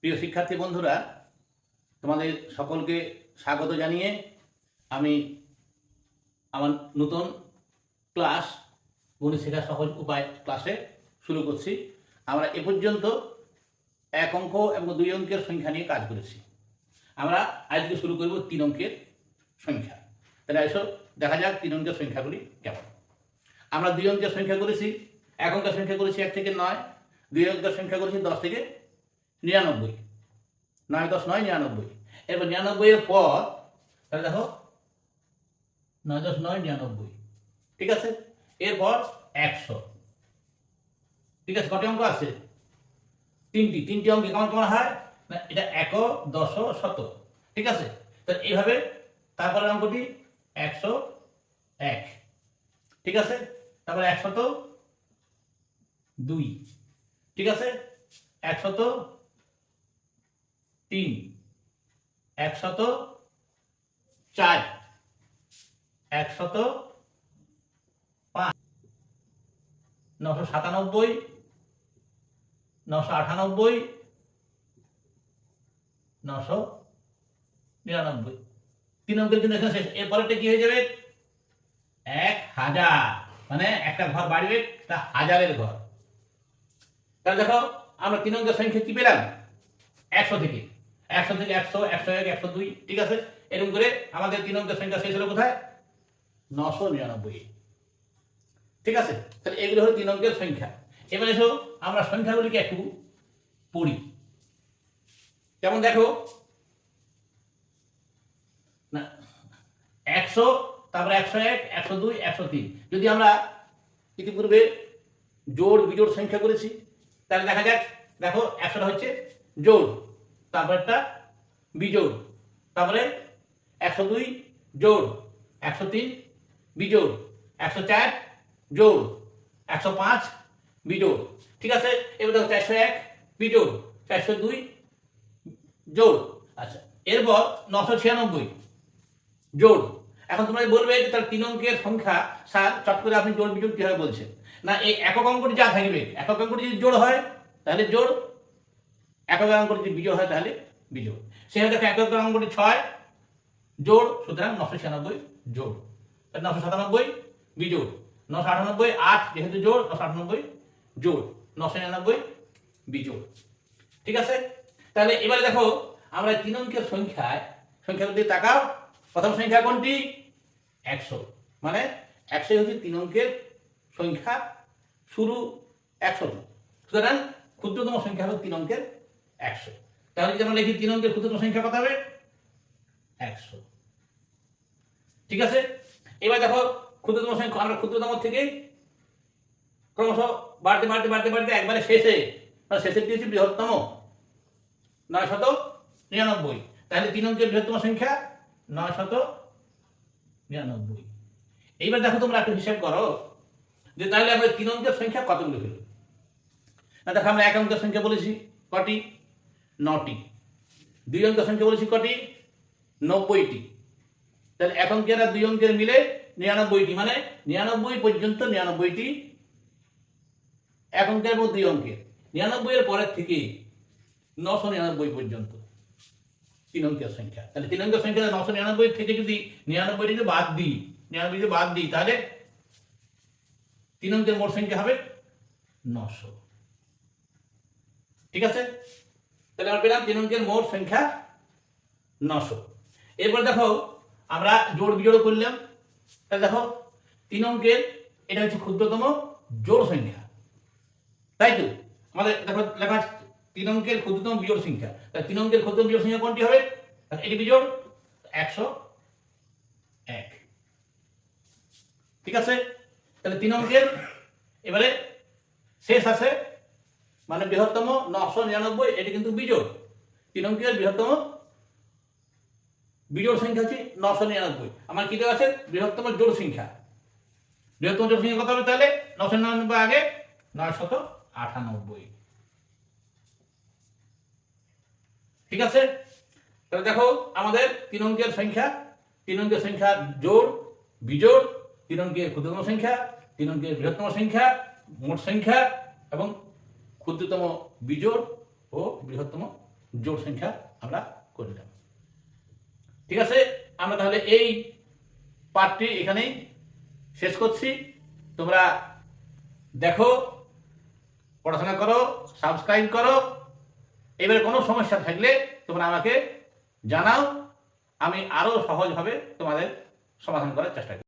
প্রিয় শিক্ষার্থী বন্ধুরা, তোমাদের সকলকে স্বাগত জানিয়ে আমি আমার নতুন ক্লাস গণিত শেখার সহজ উপায় ক্লাসে শুরু করছি। আমরা এ পর্যন্ত এক অঙ্ক এবং দুই অঙ্কের সংখ্যা নিয়ে কাজ করেছি। আমরা আজকে শুরু করব তিন অঙ্কের সংখ্যা। তাহলে এসো, দেখা যাক তিন অঙ্কের সংখ্যাগুলি কেমন। আমরা দুই অঙ্কের সংখ্যা করেছি, এক অঙ্কের সংখ্যা করেছি এক থেকে নয়, দুই অঙ্কের সংখ্যা করেছি দশ থেকে নিরানব্বই। নয় দশ নয়, নিরানব্বই। এরপর নিরানব্বই এর পর, তাহলে দেখো, নয় দশ নয়, নিরানব্বই। ঠিক আছে? এরপর একশো। ঠিক আছে? কটি অঙ্ক আছে? তিনটি। তিনটি অঙ্ক কেমন কেমন হয়? না, এটা এক দশ শত ঠিক আছে? তাহলে এইভাবে তারপরে অঙ্কটি একশো এক। ঠিক আছে? তারপরে একশত দুই। ঠিক আছে? একশত তিন। একশত চার। একশত পাঁচ। নশো সাতানব্বই। নশো আটানব্বই। নশো নিরানব্বই। তিন অঙ্কের কিন্তু এখানে শেষ। এরপরেরটা কি হয়ে যাবে? এক হাজার। মানে একটা ঘর বাড়বে, তা হাজারের ঘর। তাহলে দেখো, আমরা তিন অঙ্কের সংখ্যা কি পেলাম? একশো থেকে। একশো থেকে একশো একশো এক, একশো দুই, ঠিক আছে? এরকম করে আমাদের তিন অঙ্কের সংখ্যা শেষ হলো কোথায়? নশো নিরানব্বই। ঠিক আছে? তাহলে এগুলো হলো তিন অঙ্কের সংখ্যা। এবার এসো, আমরা সংখ্যাগুলিকে একটু পড়ি। যেমন দেখো, না, একশো, তারপরে একশো এক, একশো দুই, একশো তিন। যদি আমরা ইতিপূর্বে জোড় বিজোড় সংখ্যা করেছি, তাহলে দেখা যাক, দেখো, একশোটা হচ্ছে জোড়। তারপরেরটা বিজোড় তারপরে একশো দুই জোড়, একশো তিন বিজোড় একশো চার জোড়, একশো পাঁচ বিজোড় ঠিক আছে? এবার দেখো চারশো এক বিজোড় চারশো দুই জোড়। আচ্ছা এরপর নশো ছিয়ানব্বই জোড়। এখন তোমরা বলবে যে তার তিন অঙ্কের সংখ্যা, স্যার, চট করে আপনি জোড় বিজোড় কীভাবে বলছেন? না, এই একক অঙ্কটি যা থাকবে, একক অঙ্কটি যদি জোড় হয়, তাহলে জোড় একক অঙ্কটি যদি বিজোড় হয় তাহলে বিজোড়। সেখানে দেখো একক অঙ্কটি ছয়, জোড়, সুতরাং নশো ছিয়ানব্বই জোড়। নশো সাতানব্বই বিজোড়। নশো আটানব্বই আট, যেহেতু জোড়, নশো আটানব্বই জোড়। নশো নিরানব্বই বিজোড়। ঠিক আছে? তাহলে এবারে দেখো, আমরা তিন অঙ্কের সংখ্যায় সংখ্যার দিকে তাকাও। প্রথম সংখ্যা কোনটি? একশো। মানে একশো হচ্ছে তিন অঙ্কের সংখ্যা। শুরু একশো সুতরাং ক্ষুদ্রতম সংখ্যা হলো তিন অঙ্কের একশো। তাহলে আমরা লিখি তিন অঙ্কের ক্ষুদ্রতম সংখ্যা কত হবে একশো। ঠিক আছে? এবার দেখো, ক্ষুদ্রতম সংখ্যা, আমরা ক্ষুদ্রতম থেকে ক্রমশ বাড়তে বাড়তে বাড়তে বাড়তে একবারে শেষে মানে শেষের দিয়েছি বৃহত্তম নয় শত নিরানব্বই। তাহলে তিন অঙ্কের বৃহত্তম সংখ্যা নয় শত নিরানব্বই। এইবার দেখো তোমরা একটু হিসাব করো, যে তাহলে আমরা তিন অঙ্কের সংখ্যা কতগুলো হলো না, দেখো আমরা এক অঙ্কের সংখ্যা বলেছি, কটি? নটি। দুই অঙ্কের সংখ্যা বলেছি কটি? নব্বইটি। তাহলে এক অঙ্কের আর দুই অঙ্কের মিলে নিরানব্বইটি মানে নিরানব্বই পর্যন্ত নিরানব্বইটি। এক অঙ্কের দুই অঙ্কের নিরানব্বই এর পরের থেকে নশো নিরানব্বই পর্যন্ত তিন অঙ্কের সংখ্যা। তাহলে তিন অঙ্কের সংখ্যা নশো নিরানব্বই থেকে যদি নিরানব্বই যদি বাদ দিই নিরানব্বই যদি বাদ দিই, তাহলে তিন অঙ্কের মোট সংখ্যা হবে নশো। ঠিক আছে? তাহলে আমরা পেলাম তিন অঙ্কের মোট সংখ্যা নশো। এরপর দেখো, আমরা জোড় বিজোড় করলাম। তাহলে দেখো, তিন অঙ্কের, এটা হচ্ছে ক্ষুদ্রতম জোড় সংখ্যা। তাই তো? আমাদের দেখো, লেখা তিন অঙ্কের ক্ষুদ্রতম বিজোড় সংখ্যা। তাহলে তিন অঙ্কের ক্ষুদ্রতম বিজোড় সংখ্যা কোনটি হবে? এটি বিজোড়, একশো এক। ঠিক আছে? তাহলে তিন অঙ্কের, এবারে শেষ আছে। মানে বৃহত্তম নশো নিরানব্বই, এটি কিন্তু বিজোড়। তিন অঙ্কের বৃহত্তম বিজোড় সংখ্যা হচ্ছে নশো নিরানব্বই। আমার কি দেওয়া আছে? বৃহত্তম জোড় সংখ্যা। বৃহত্তম জোড় সংখ্যা কত হবে তাহলে? নশো নিরানব্বই আগে নয় শত আটানব্বই। ঠিক আছে? তাহলে দেখো আমাদের তিন অঙ্কের সংখ্যা। তিন অঙ্কের সংখ্যা জোড়, বিজোড় তিন অঙ্কের ক্ষুদ্রতম সংখ্যা তিন অঙ্কের বৃহত্তম সংখ্যা, মোট সংখ্যা এবং ক্ষুদ্রতম বিজোড় ও বৃহত্তম জোড় সংখ্যা আমরা করলাম ঠিক আছে? আমরা তাহলে এই পার্টটি এখানেই শেষ করছি। তোমরা দেখো, পড়াশোনা করো, সাবস্ক্রাইব করো। এবারে কোনো সমস্যা থাকলে তোমরা আমাকে জানাও। আমি আরও সহজভাবে তোমাদের সমাধান করার চেষ্টা করি